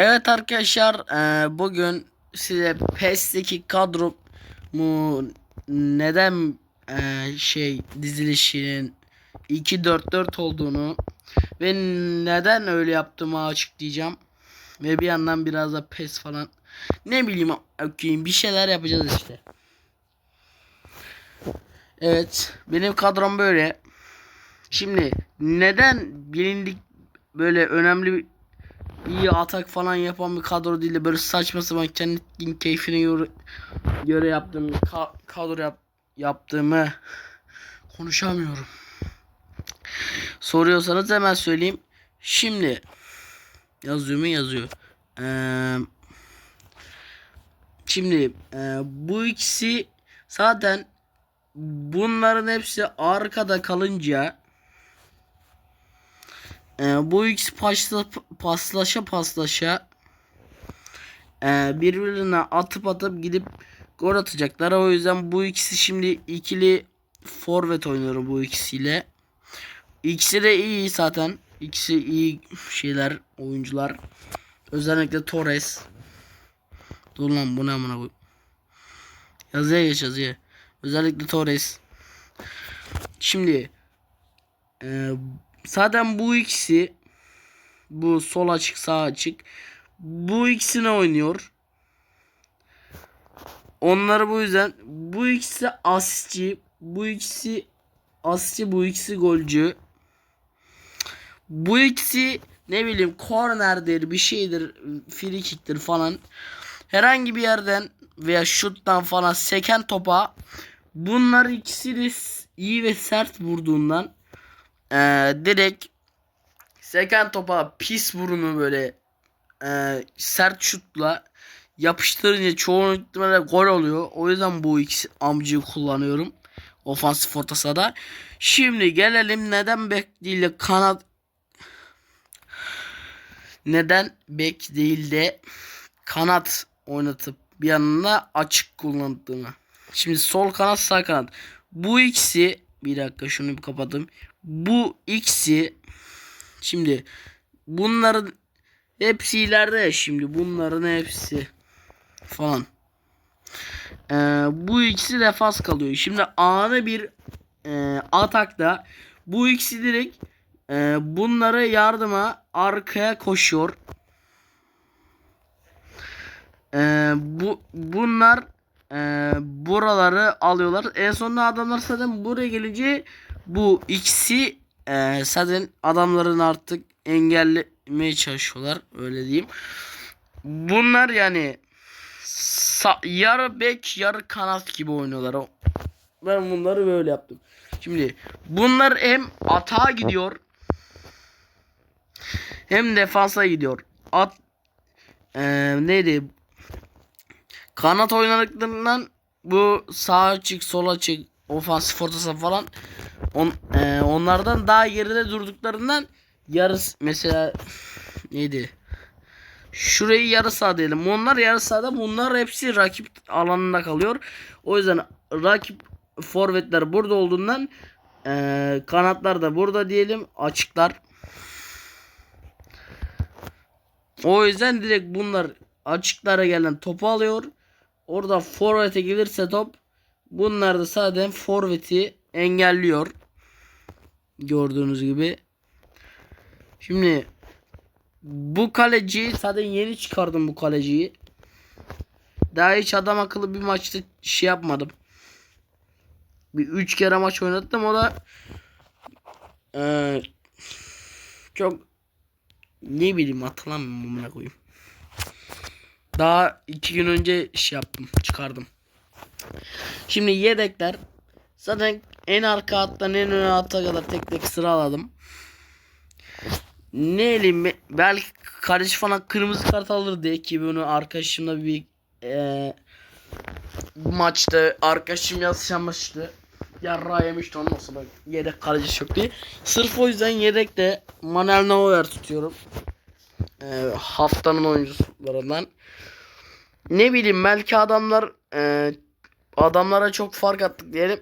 Evet arkadaşlar eee, bugün size PES'teki kadro mu neden eee, şey dizilişinin 2-4-4 olduğunu ve neden öyle yaptığımı açıklayacağım. Ve bir yandan biraz da PES falan ne bileyim okuyayım bir şeyler yapacağız işte. Evet benim kadrom böyle. Şimdi neden bilindik böyle önemli bir iyi atak falan yapan bir kadro değil de böyle saçma sapan kendi keyfine göre, yaptığım ka- kadro yap, yaptığımı konuşamıyorum. Soruyorsanız hemen söyleyeyim. Şimdi yazıyor mu yazıyor. Ee, şimdi e, bu ikisi zaten bunların hepsi arkada kalınca ee, bu ikisi pasla, paslaşa paslaşa e, birbirine atıp atıp gidip gol atacaklar. O yüzden bu ikisi şimdi ikili forvet oynuyorum bu ikisiyle. İkisi de iyi zaten. İkisi iyi şeyler oyuncular. Özellikle Torres. Dur lan bu ne amına koyayım. Yazıya geç yazıya. Özellikle Torres. Şimdi e, Zaten bu ikisi bu sol açık sağ açık bu ikisini oynuyor. Onları bu yüzden bu ikisi asistçi, bu ikisi asistçi, bu ikisi golcü. Bu ikisi ne bileyim kornerdir, bir şeydir, free kick'tir falan. Herhangi bir yerden veya şuttan falan seken topa bunlar ikisi de iyi ve sert vurduğundan ee, direkt seken topa pis vurunu böyle e, sert şutla yapıştırınca çoğu ihtimalle gol oluyor. O yüzden bu ikisi amcayı kullanıyorum. Ofansif orta sahada. Şimdi gelelim neden bek değil de kanat neden bek değil de kanat oynatıp bir yanına açık kullandığımı. Şimdi sol kanat sağ kanat. Bu ikisi bir dakika şunu bir kapatayım. Bu ikisi şimdi bunların hepsi ileride ya şimdi bunların hepsi falan. Ee, bu ikisi defans kalıyor. Şimdi ani bir e, atakta bu ikisi direkt e, bunları yardıma arkaya koşuyor. E, bu bunlar e, buraları alıyorlar. En sonunda adamlar zaten buraya gelince bu ikisi e, zaten adamların artık engellemeye çalışıyorlar öyle diyeyim. Bunlar yani yarı bek yarı kanat gibi oynuyorlar. Ben bunları böyle yaptım. Şimdi bunlar hem atağa gidiyor hem defansa gidiyor. At e, neydi? Kanat oynadıklarından bu sağ açık, sol açık, ofansif orta saha falan on, e, onlardan daha geride durduklarından yarıs mesela neydi? Şurayı yarı saha diyelim. Onlar yarı sahada bunlar hepsi rakip alanında kalıyor. O yüzden rakip forvetler burada olduğundan e, kanatlar da burada diyelim açıklar. O yüzden direkt bunlar açıklara gelen topu alıyor. Orada forvete gelirse top bunlar da zaten forveti engelliyor. Gördüğünüz gibi. Şimdi bu kaleci zaten yeni çıkardım bu kaleciyi. Daha hiç adam akıllı bir maçta şey yapmadım. Bir üç kere maç oynattım o da eee, çok ne bileyim hatırlamıyorum amına koyayım. Daha iki gün önce şey yaptım çıkardım. Şimdi yedekler zaten en arka hattan en ön hatta kadar tek tek sıraladım. Ne eleyim belki kardeş falan kırmızı kart alır diye ki bunu arkadaşımla bir e, maçta arkadaşım yazışamamıştı. Yarra yemişti ondan sonra yedek kaleci çöktü. Sırf o yüzden yedekte Manuel Neuer tutuyorum. E, haftanın oyuncularından. Ne bileyim belki adamlar e, adamlara çok fark attık diyelim.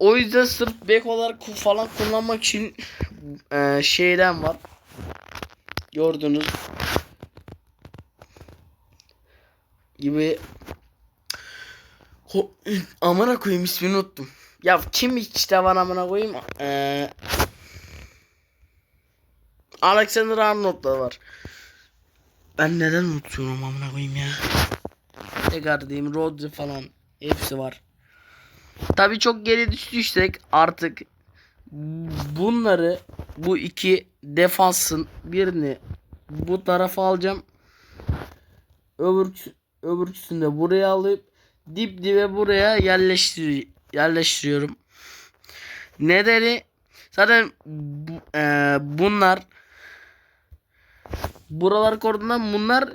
O yüzden sırf bek olarak falan kullanmak için e, şeyden var. Gördünüz. gibi Ho amına koyayım ismini unuttum. Ya kim işte var amına koyayım? Ee, Alexander Arnold da var. Ben neden unutuyorum amına koyayım ya? Tekrar diyeyim Rodri falan hepsi var. Tabi çok geri düştüysek artık bunları bu iki defansın birini bu tarafa alacağım. Öbür öbürküsünü de buraya alıp dip dibe buraya yerleştir yerleştiriyorum. Nedeni zaten bu, e, bunlar buralar koruduğundan bunlar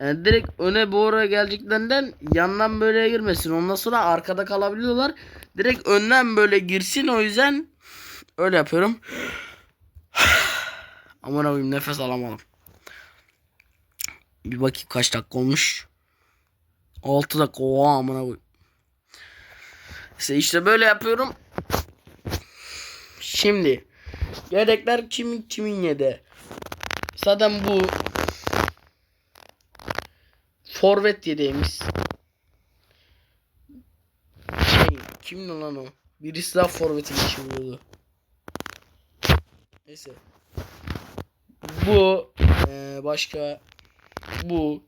e, direkt öne doğru geleceklerinden yandan böyle girmesin. Ondan sonra arkada kalabiliyorlar. Direkt önden böyle girsin o yüzden öyle yapıyorum. Aman abim nefes alamadım. Bir bakayım kaç dakika olmuş. 6 dakika. Oha amına koyayım. İşte, işte böyle yapıyorum. Şimdi yedekler kimin kimin yede. Zaten bu forvet yedeğimiz. Şey, kimdi lan o? Birisi daha forvetin işi vuruyordu. Neyse. Bu eee, başka bu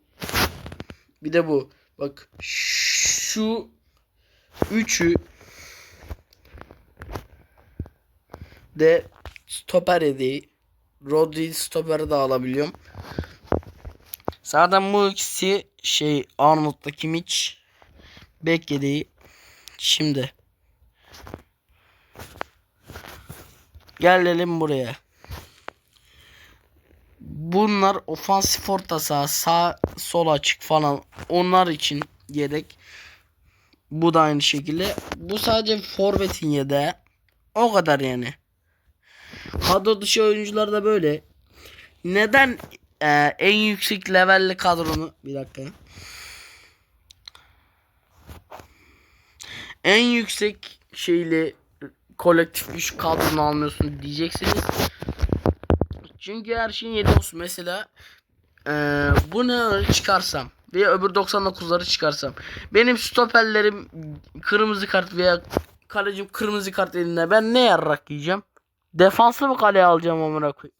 bir de bu. Bak şu üçü de stoper yedeği. Rodri stoperi de alabiliyorum. Zaten bu ikisi şey Arnold'la Kimmich bek. Şimdi gelelim buraya. Bunlar ofansif orta saha, sağ sol açık falan onlar için yedek. Bu da aynı şekilde. Bu sadece forvetin yedeği. O kadar yani. Kadro dışı oyuncular da böyle. Neden e, en yüksek levelli kadronu bir dakika. En yüksek şeyli kolektif güç kadronu almıyorsun diyeceksiniz. Çünkü her şeyin yedi olsun. Mesela e, bu ne çıkarsam veya öbür 99'ları çıkarsam benim stoperlerim kırmızı kart veya kalecim kırmızı kart elinde ben ne yarrak yiyeceğim? Defansı mı kaleye alacağım amına koyayım?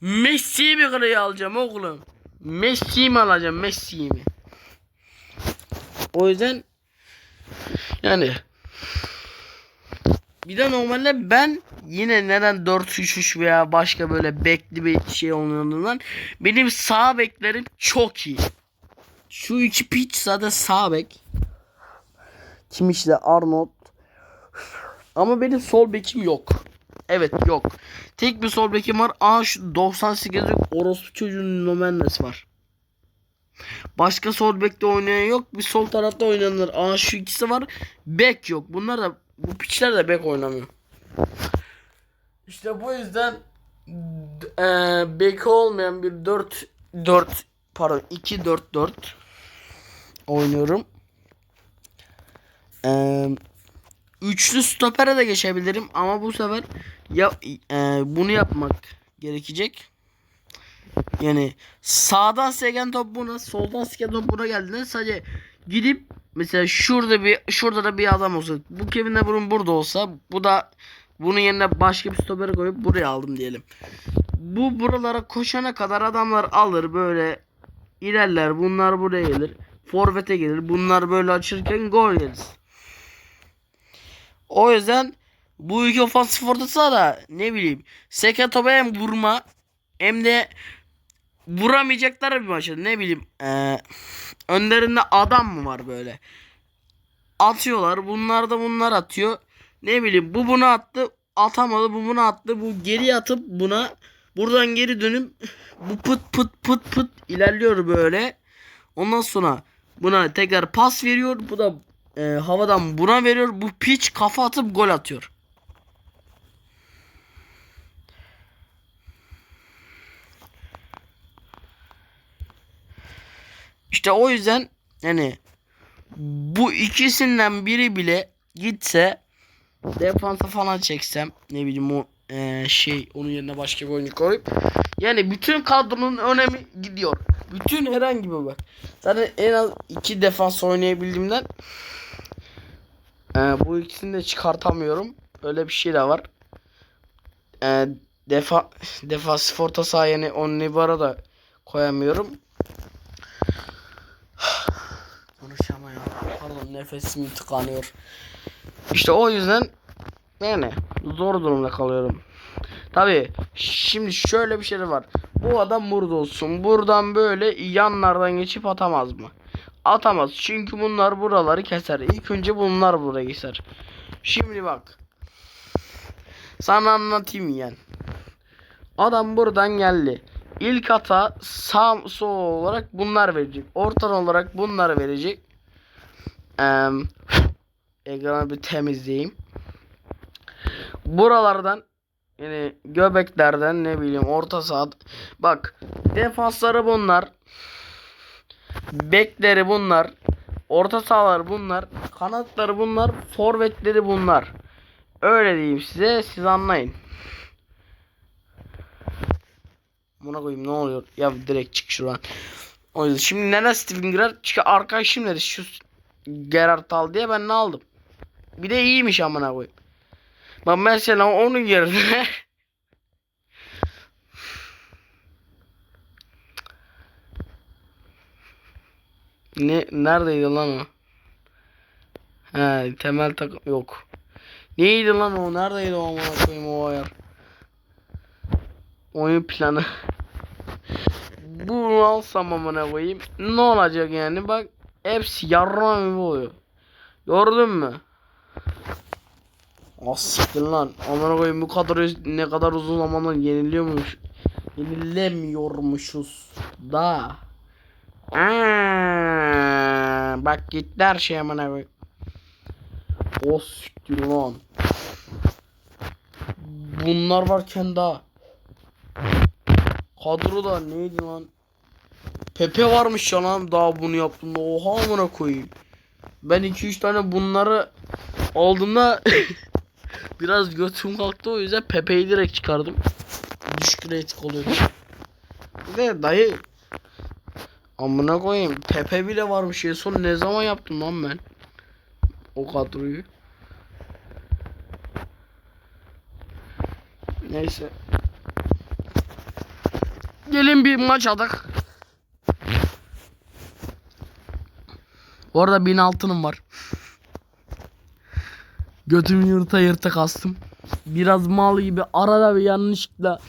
Messi'yi mi kaleye alacağım oğlum? Messi'yi mi alacağım Messi'yi mi? O yüzden yani bir de normalde ben yine neden 4-3-3 veya başka böyle bekli bir şey olduğundan benim sağ beklerim çok iyi. Şu iki piç zaten sağ bek. Kim işte Arnold. Ama benim sol bekim yok. Evet yok. Tek bir sol bekim var. Aa şu 98'lik orospu çocuğunun Nomendes var. Başka sol bekte oynayan yok. Bir sol tarafta oynanır. Aa şu ikisi var. Bek yok. Bunlar da bu piçler de bek oynamıyor. İşte bu yüzden e, bek olmayan bir 4 4 pardon 2 4 4 oynuyorum. Eee üçlü stopere de geçebilirim ama bu sefer ya e, bunu yapmak gerekecek. Yani sağdan seken top buna, soldan seken top buna geldiğinde sadece gidip mesela şurada bir şurada da bir adam olsa, bu Kevin De Bruyne burada olsa, bu da bunun yerine başka bir stopere koyup buraya aldım diyelim. Bu buralara koşana kadar adamlar alır böyle ilerler. Bunlar buraya gelir. Forvete gelir. Bunlar böyle açırken gol yeriz. O yüzden bu iki ofansif orta saha da ne bileyim seken topa hem vurma hem de vuramayacaklar bir maçta. Ne bileyim ee, önlerinde adam mı var böyle? Atıyorlar. Bunlar da bunlar atıyor. Ne bileyim bu bunu attı atamadı. Bu bunu attı. Bu geri atıp buna buradan geri dönüp bu pıt pıt pıt pıt ilerliyor böyle. Ondan sonra buna tekrar pas veriyor. Bu da e, havadan buna veriyor. Bu piç kafa atıp gol atıyor. İşte o yüzden yani bu ikisinden biri bile gitse defansa falan çeksem ne bileyim o e, şey onun yerine başka bir oyuncu koyup yani bütün kadronun önemi gidiyor. Bütün herhangi bir bak. Zaten en az iki defans oynayabildiğimden e, bu ikisini de çıkartamıyorum. Öyle bir şey de var. E, defa defansif orta saha yani Onnibara da koyamıyorum. Konuşamıyorum. Pardon nefesim tıkanıyor. İşte o yüzden yani zor durumda kalıyorum. Tabi şimdi şöyle bir şey var. Bu adam burada olsun. Buradan böyle yanlardan geçip atamaz mı? Atamaz. Çünkü bunlar buraları keser. İlk önce bunlar buraya keser. Şimdi bak. Sana anlatayım yani. Adam buradan geldi. İlk hata sağ sol olarak bunlar verecek. Ortadan olarak bunlar verecek. Eee ekranı bir temizleyeyim. Buralardan yani göbeklerden ne bileyim orta saha bak defansları bunlar bekleri bunlar orta sahalar bunlar kanatları bunlar forvetleri bunlar. Öyle diyeyim size siz anlayın. Buna koyayım ne oluyor? Ya direkt çık şuradan. O yüzden şimdi neden Steven Gerrard çünkü arkadaşım dedi şu Gerrard al diye ben ne aldım? Bir de iyiymiş amına koyayım. Bak mesela onun yerine Ne neredeydi lan o? He temel takım yok. Neydi lan o? Neredeydi o amına koyayım o ayar? Oyun planı. Bunu alsam amına koyayım. Ne olacak yani? Bak hepsi yarram gibi oluyor. Gördün mü? Asiktir lan. Amına koyayım bu kadar ne kadar uzun zamandan yeniliyormuş. Yenilemiyormuşuz da. Aa, bak gitti her şey amına koyayım. O siktir lan. Bunlar varken daha. Kadro da neydi lan? Pepe varmış ya lan daha bunu yaptığımda. Oha amına koyayım. Ben 2-3 tane bunları aldığımda biraz götüm kalktı o yüzden Pepe'yi direkt çıkardım. Düşük rating oluyordu. Bir de dayı Amına koyayım Pepe bile varmış. En son ne zaman yaptım lan ben? O kadroyu. Neyse. Gelin bir maç atak Bu arada bin altınım var. Götümü yırta yırta kastım. Biraz mal gibi arada bir yanlışlıkla